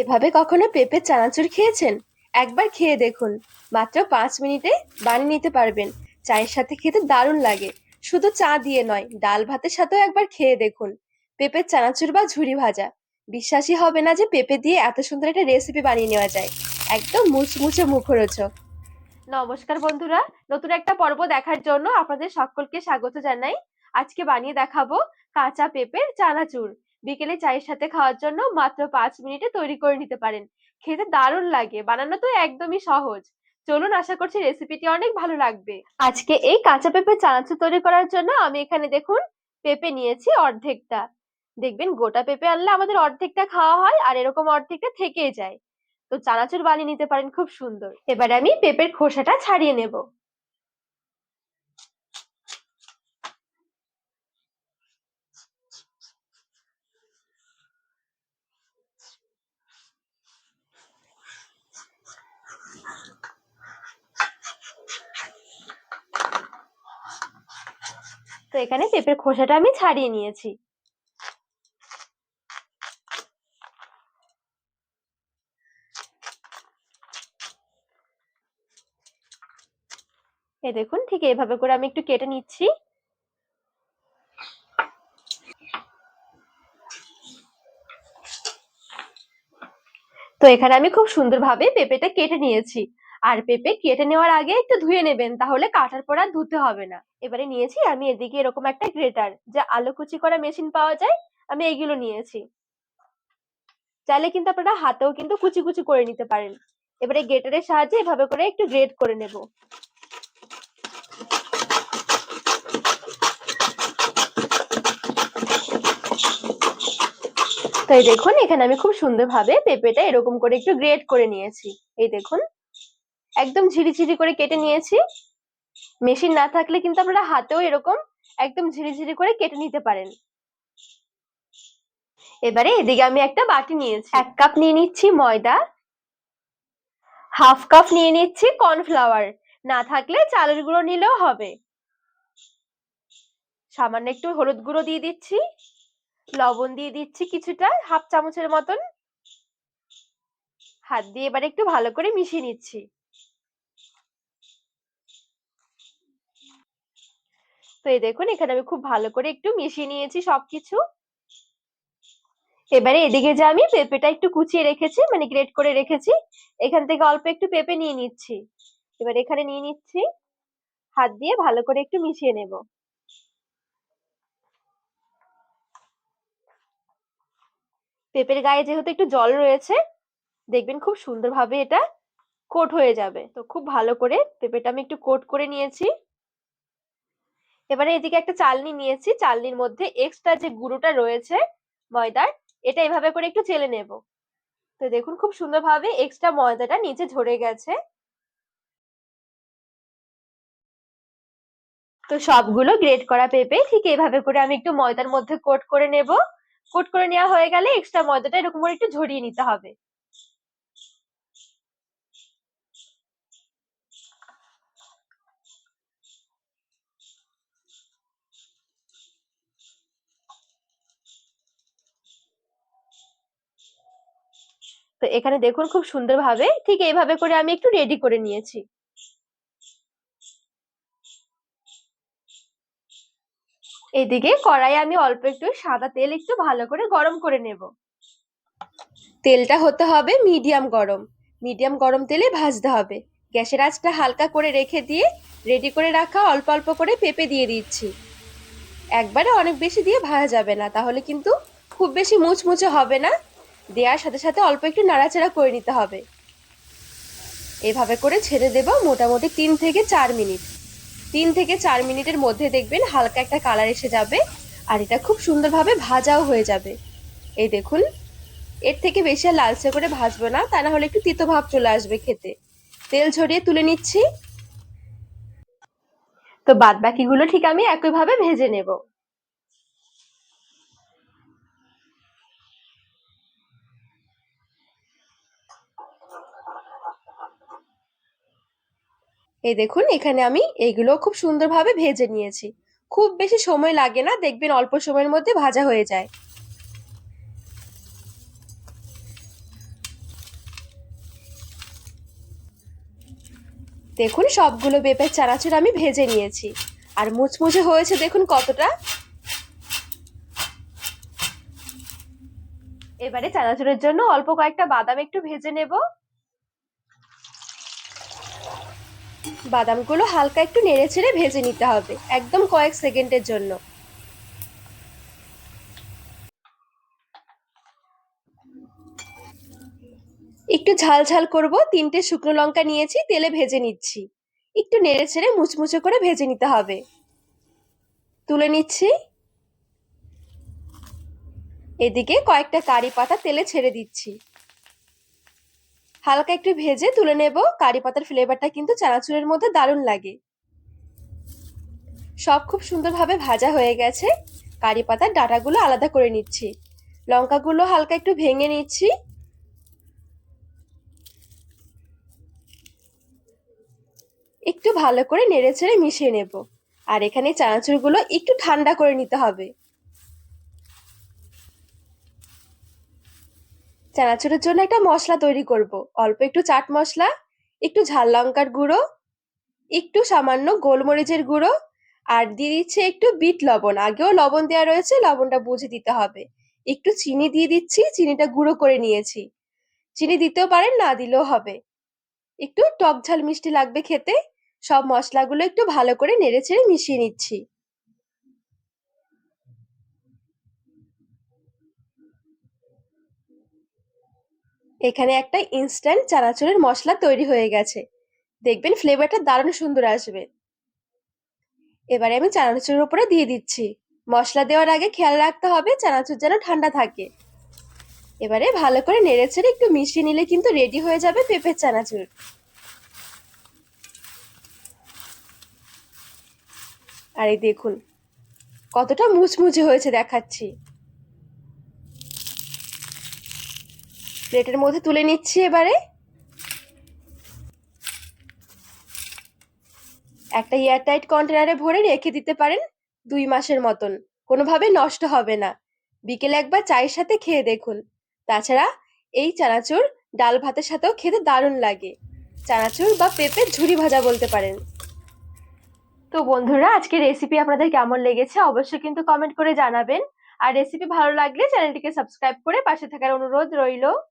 এভাবে কখনো পেঁপের চানাচুর খেয়েছেন? একবার খেয়ে দেখুন। মাত্র পাঁচ মিনিটে বানিয়ে নিতে পারবেন। চায়ের সাথে খেতে দারুণ লাগে। শুধু চা দিয়ে নয়, ডাল ভাতের সাথেও একবার খেয়ে দেখুন। পেঁপের চানাচুর বা ঝুরি ভাজা। বিশ্বাসই হবে না যে পেঁপে দিয়ে এত সুন্দর একটা রেসিপি বানিয়ে নেওয়া যায়। একদম মুচমুচে মুখরোচক। নমস্কার বন্ধুরা, নতুন একটা পর্ব দেখার জন্য আপনাদের সকলকে স্বাগত জানাই। আজকে বানিয়ে দেখাবো কাঁচা পেঁপের চানাচুর। বিকেলে চায়ের সাথে খাওয়ার জন্য মাত্র পাঁচ মিনিটে তৈরি করে নিতে পারেন। খেতে দারুণ লাগে, বানানো তো একদমই সহজ। চলুন, আশা করছি রেসিপিটি অনেক ভালো লাগবে। আজকে এই কাঁচা পেঁপের চানাচুর তৈরি করার জন্য আমি এখানে দেখুন, পেঁপে নিয়েছি অর্ধেকটা। দেখবেন, গোটা পেঁপে আনলে আমাদের অর্ধেকটা খাওয়া হয় আর এরকম অর্ধেকটা থেকেই যায়। তো চানাচুর বানিয়ে নিতে পারেন, খুব সুন্দর। এবার আমি পেঁপের খোসাটা ছাড়িয়ে নেব। তো এখানে পেঁপের খোসাটা আমি ছাড়িয়ে নিয়েছি। এই দেখুন, ঠিক এইভাবে করে আমি একটু কেটে নিচ্ছি। তো এখানে আমি খুব সুন্দরভাবে পেঁপেটা কেটে নিয়েছি। আর পেঁপে কেটে নেওয়ার আগে একটু ধুয়ে নেবেন, তাহলে কাটার পর আর ধুতে হবে না। এবারে নিয়েছি আমি এদিকে এরকম একটা গ্রেটার, যে আলু কুচি করা মেশিন পাওয়া যায়, আমি এইগুলো নিয়েছি। চাইলে কিন্তু আপনারা হাতেও কিন্তু কুচি কুচি করে নিতে পারেন। এবারে গ্রেটারের সাহায্যে এভাবে করে একটু গ্রেট করে নেব। তো এই দেখুন, এখানে আমি খুব সুন্দরভাবে পেঁপেটা এরকম করে একটু গ্রেট করে নিয়েছি। এই দেখুন একদম ঝিরিঝিরি করে কেটে নিয়েছি। মেশিন না থাকলে কিন্তু আপনারা হাতেও এরকম একদম ঝিরিঝিরি করে কেটে নিতে পারেন। এবারে এদিকে আমি একটা বাটি নিয়েছি। এক কাপ নিয়ে নিচ্ছি ময়দা। হাফ কাপ নিয়ে নিচ্ছি কর্নফ্লাওয়ার। না থাকলে চালের গুঁড়ো নিলেও হবে। সামান্য একটু হলুদ গুঁড়ো দিয়ে দিচ্ছি। লবণ দিয়ে দিচ্ছি কিছুটা, হাফ চামচের মতন। হাত দিয়ে এবারে একটু ভালো করে মিশিয়ে নিচ্ছি। তো এই দেখুন, এখানে আমি খুব ভালো করে একটু মিশিয়ে নিয়েছি সবকিছু। এবারে এদিকে যে আমি পেঁপেটা একটু কুচিয়ে রেখেছি মানে গ্রেট করে রেখেছি, এখান থেকে অল্প একটু পেঁপে নিয়ে নিচ্ছি। এবার এখানে নিয়ে নিচ্ছি হাত দিয়ে ভালো করে একটু মিশিয়ে নেব। পেঁপের গায়ে যেহেতু একটু জল রয়েছে, দেখবেন খুব সুন্দরভাবে এটা কোট হয়ে যাবে। তো খুব ভালো করে পেঁপেটা আমি একটু কোট করে নিয়েছি। এবারে এদিকে একটা চালনি নিয়েছি। চালনির মধ্যে এক্সট্রা যে গুঁড়োটা রয়েছে ময়দার, এটা এভাবে করে একটু চেলে নেব। তো দেখুন খুব সুন্দরভাবে এক্সট্রা ময়দাটা নিচে ঝরে গেছে। তো সবগুলো গ্রেট করা পেঁপে, ঠিক এভাবে করে আমি একটু ময়দার মধ্যে কোট করে নেব। কোট করে নেওয়া হয়ে গেলে এক্সট্রা ময়দাটা এরকম করে একটু ঝরিয়ে নিতে হবে। তো এখানে দেখুন খুব সুন্দরভাবে ঠিক এইভাবে করে আমি একটু রেডি করে নিয়েছি। এদিকে কড়াই আমি অল্প একটু সাদা তেল একটু ভালো করে গরম করে নেব। তেলটা হতে হবে মিডিয়াম গরম। মিডিয়াম গরম তেলে ভাজতে হবে। গ্যাসের আঁচটা হালকা করে রেখে দিয়ে রেডি করে রাখা অল্প অল্প করে পেঁপে দিয়ে দিচ্ছি। একবারে অনেক বেশি দিয়ে ভাজা যাবে না, তাহলে কিন্তু খুব বেশি মুচমুচে হবে না। দেওয়ার সাথে সাথে অল্প একটু নাড়াচাড়া করে নিতে হবে। এভাবে করে ছেড়ে দেব মোটামুটি তিন থেকে চার মিনিট। তিন থেকে চার মিনিটের মধ্যে দেখবেন হালকা একটা কালার এসে যাবে আর এটা খুব সুন্দরভাবে ভাজাও হয়ে যাবে। এই দেখুন, এর থেকে বেশি আর লালচে করে ভাজবো না, তা না হলে একটু তিতো ভাব চলে আসবে খেতে। তেল ঝরিয়ে তুলে নিচ্ছি। তো বাদ বাকিগুলো ঠিক আমি একইভাবে ভেজে নেব। এই দেখুন, এখানে আমি এগুলো খুব সুন্দরভাবে ভেজে নিয়েছি। খুব বেশি সময় লাগে না, দেখবেন অল্প সময়ের মধ্যে ভাজা হয়ে যায়। দেখুন, সবগুলো পেঁপের চারাচুর আমি ভেজে নিয়েছি। আর মুচমুচে হয়েছে, দেখুন কতটা। এবারে চানাচুরের জন্য অল্প কয়েকটা বাদাম একটু ভেজে নেব। বাদামগুলো হালকা একটু নেড়ে ছেড়ে ভেজে নিতে হবে, একদম কয়েক সেকেন্ডের জন্য। একটু ঝাল ঝাল করব, তিনটে শুকনো লঙ্কা নিয়েছি, তেলে ভেজে নিচ্ছি। একটু নেড়ে ছেড়ে মুচমুচে করে ভেজে নিতে হবে। তুলে নিচ্ছি। এদিকে কয়েকটা কারি পাতা তেলে ছেড়ে দিচ্ছি। হালকা একটু ভেজে তুলে নেব। কারি পাতার ফ্লেভারটা কিন্তু চানাচুরের মধ্যে দারুণ লাগে। সব খুব সুন্দরভাবে ভাজা হয়ে গেছে। কারি পাতার ডাটাগুলো আলাদা করে নিচ্ছি। লঙ্কাগুলো হালকা একটু ভেঙে নিচ্ছি। একটু ভালো করে নেড়ে ছেড়ে মিশিয়ে নেব। আর এখানে চানাচুরগুলো একটু ঠান্ডা করে নিতে হবে। চানাচুরের জন্য একটা মশলা তৈরি করব। অল্প একটু চাট মশলা, একটু ঝাল লঙ্কার গুঁড়ো, একটু সামান্য গোলমরিচের গুঁড়ো, আর দিয়ে দিচ্ছে একটু বিট লবণ। আগেও লবণ দেওয়া রয়েছে, লবণটা বুঝে দিতে হবে। একটু চিনি দিয়ে দিচ্ছি, চিনিটা গুঁড়ো করে নিয়েছি। চিনি দিতেও পারেন, না দিলেও হবে। একটু টক ঝাল মিষ্টি লাগবে খেতে, সব মশলাগুলো একটু ভালো করে নেড়ে ছেড়ে মিশিয়ে নিচ্ছি। এখানে একটা ইনস্ট্যান্ট চানাচুরের মশলা তৈরি হয়ে গেছে। দেখবেন ফ্লেভারটা দারুণ সুন্দর আসবে। এবারে আমি চানাচুরের উপরে দিয়ে দিচ্ছি। মশলা দেওয়ার আগে খেয়াল রাখতে হবে চানাচুর যেন ঠান্ডা থাকে। এবারে ভালো করে নেড়ে ছেড়ে একটু মিশিয়ে নিলে কিন্তু রেডি হয়ে যাবে পেঁপের চানাচুর। আরে দেখুন, কতটা মুচমুচে হয়েছে দেখাচ্ছি। প্লেটের মধ্যে তুলে নিচ্ছি এবারে। একটা এয়ারটাইট কন্টেনারে ভরে রেখে দিতে পারেন দুই মাসের মতন। কোনোভাবে নষ্ট হবে না। বিকেলে একবার চায়ের সাথে খেয়ে দেখুন। তাছাড়া এই চানাচুর ডাল ভাতের সাথেও খেতে দারুণ লাগে। চানাচুর বা পেঁপের ঝুরি ভাজা বলতে পারেন। তো বন্ধুরা আজকে রেসিপি আপনাদের কেমন লেগেছে অবশ্যই কিন্তু কমেন্ট করে জানাবেন। আর রেসিপি ভালো লাগলে চ্যানেলটিকে সাবস্ক্রাইব করে পাশে থাকার অনুরোধ রইল।